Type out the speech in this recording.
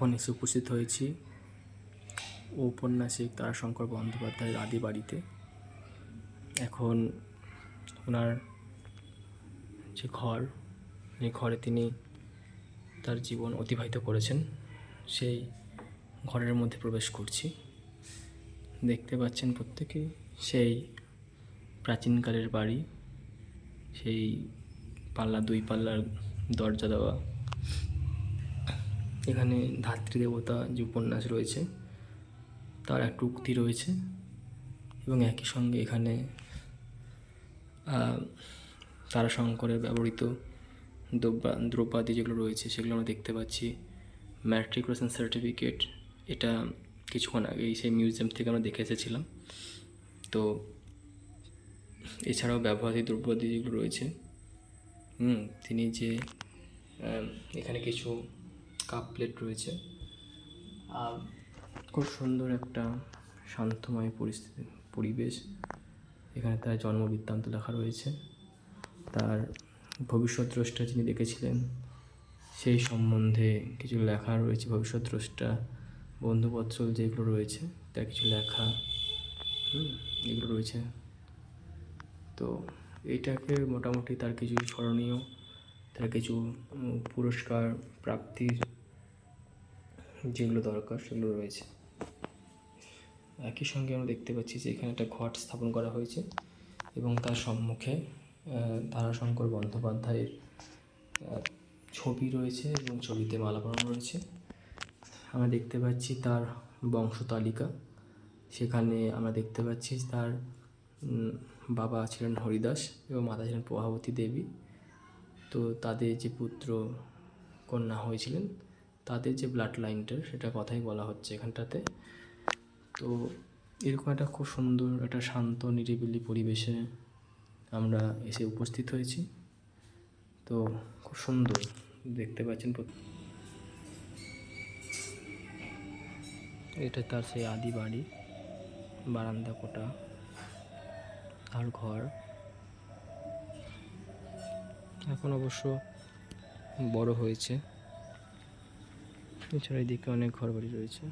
এখন এসে উপস্থিত হয়েছি ঔপন্যাসিক তারাশঙ্কর বন্দ্যোপাধ্যায়ের আদি বাড়িতে। এখন ওনার যে ঘর এই ঘরে তিনি তার জীবন অতিবাহিত করেছেন, সেই ঘরের মধ্যে প্রবেশ করছি। দেখতে পাচ্ছেন প্রত্যেকেই সেই প্রাচীনকালের বাড়ি, সেই পাল্লা দুই পাল্লার দরজা দেওয়া। এখানে ধাত্রী দেবতা যে উপন্যাস রয়েছে, তার একটা উক্তি রয়েছে এবং একই সঙ্গে এখানে তারাশঙ্করের ব্যবহৃত দ্রব্যা দ্রব্যাদি যেগুলো রয়েছে সেগুলো আমরা দেখতে পাচ্ছি। ম্যাট্রিকুলেশন সার্টিফিকেট, এটা কিছুক্ষণ আগেই সেই মিউজিয়াম থেকে আমরা দেখে এসেছিলাম। তো এছাড়াও ব্যবহারিক দ্রব্যাদি যেগুলো রয়েছে তিনি যে এখানে কিছু কাপ প্লেট রয়েছে। আর খুব সুন্দর একটা শান্তময় পরিস্থিতি, পরিবেশ। এখানে তার জন্ম বৃত্তান্ত লেখা রয়েছে। তার ভবিষ্যৎ দ্রষ্টা যিনি দেখেছিলেন, সেই সম্বন্ধে কিছু লেখা রয়েছে। ভবিষ্যৎ দ্রষ্টা বন্ধুবৎসল যেগুলো রয়েছে, তার কিছু লেখা এগুলো রয়েছে। তো এইটাকে মোটামুটি তার কিছু স্মরণীয়, তার কিছু পুরস্কার, প্রাপ্তির যেগুলো দরকার সেগুলো রয়েছে। একই সঙ্গে আমরা দেখতে পাচ্ছি যে এখানে একটা ঘট স্থাপন করা হয়েছে এবং তার সম্মুখে তারাশঙ্কর বন্দ্যোপাধ্যায়ের ছবি রয়েছে এবং ছবিতে মালা রয়েছে। আমরা দেখতে পাচ্ছি তার বংশ তালিকা। সেখানে আমরা দেখতে পাচ্ছি তার বাবা ছিলেন হরিদাস এবং মাতা ছিলেন প্রভাবতী দেবী। তো তাদের যে পুত্র, কন্যা হয়েছিলেন তাদের যে ব্লাড লাইনটা সেটা কথাই বলা হচ্ছে এখানটাতে। তো এরকম একটা খুব সুন্দর একটা শান্ত, নিরিবিলি পরিবেশে আমরা এসে উপস্থিত হয়েছি। তো খুব সুন্দর, দেখতে পাচ্ছেন এটা তার সেই আদি বাড়ি, বারান্দা কোটা, তার ঘর। এখন অবশ্য বড় হয়েছে। এছাড়া এদিকে অনেক ঘরবাড়ি রয়েছে।